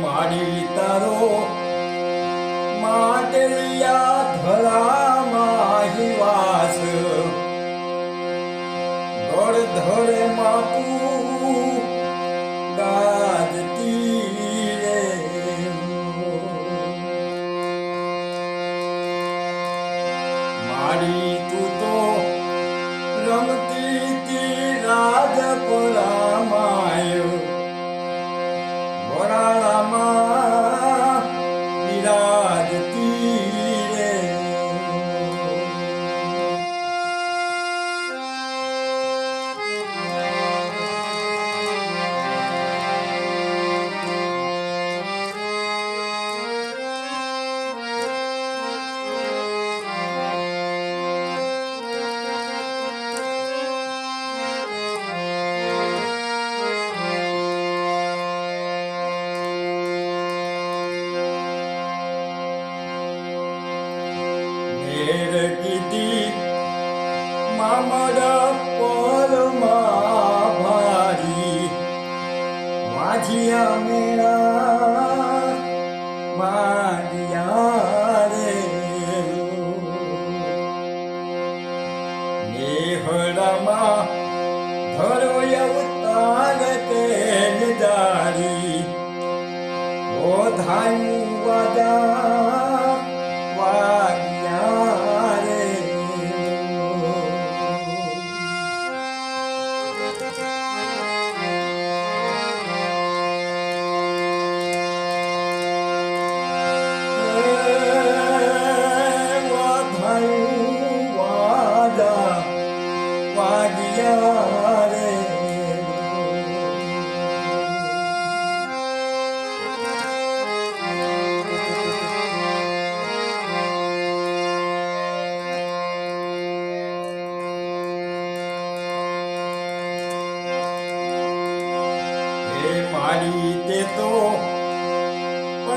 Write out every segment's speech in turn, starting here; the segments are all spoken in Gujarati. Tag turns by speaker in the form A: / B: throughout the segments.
A: મારી તારો માટલિયા ધરામાં હિવાસ ગળધર માપુ ગાજતી રે મારી તું તો રમતી તી રાજપરામાય Lord. મામરા પરમાં ભારી. વાજિયા મેળા મારિયા રે. નેહળામાં ધરો અવતાર તેલ જારી ધાયું વાદા વાગ્યા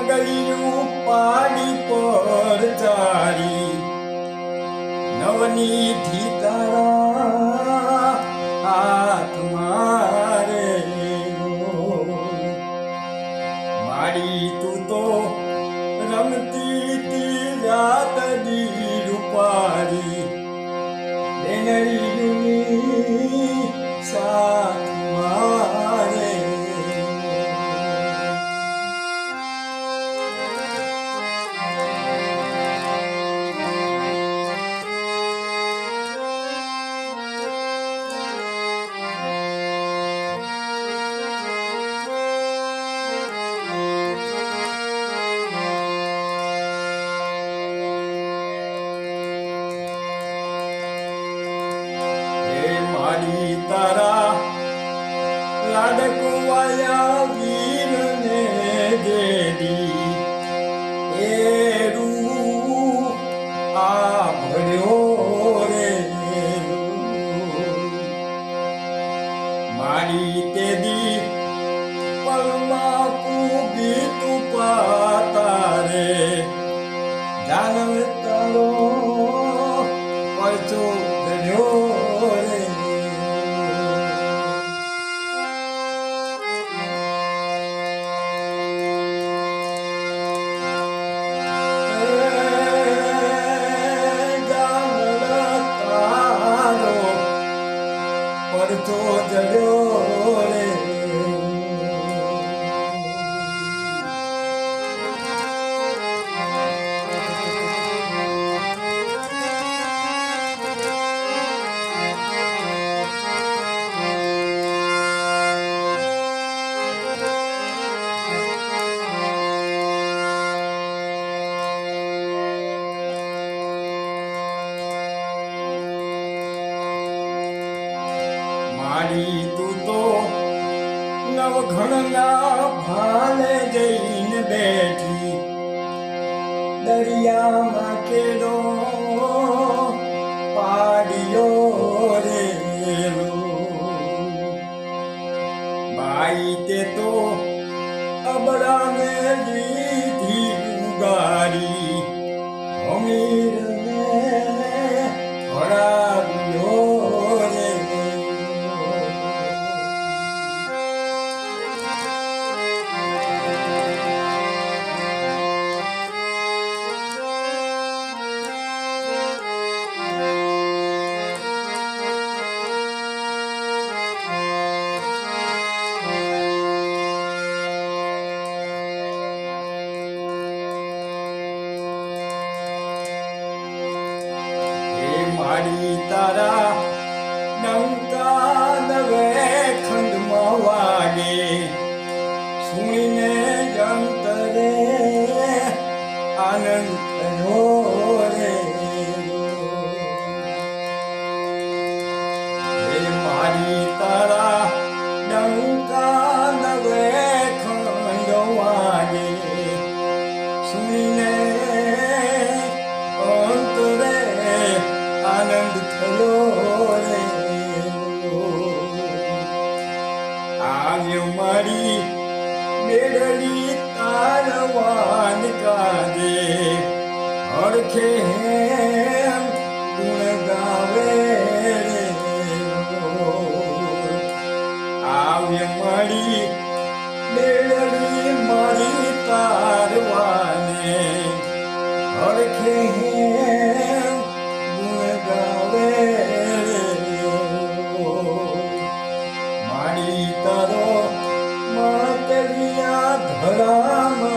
A: પગલિયું પાડી પર ચારી. નવની તારા હાથ મારે તું તો રમતી તી દી મારી તારા લાડકવાયા વીરને મારી તું તો નવઘણના ભાને જઈને બેઠી. દરિયામાં કેડો પાડ્યો રે ભાઈ તે તો અબરાને લીધી ઉગારી અમીરને તારા નૌકા નવે ખંડમાં વાગે. સુણીને જંતરે આનંદ હરખે ગુણ ગાવે આવ્ય મારી બેડલી મારી તારવાને હરખે ગુણ ગાવે મારી તારો માટલિયા ધરા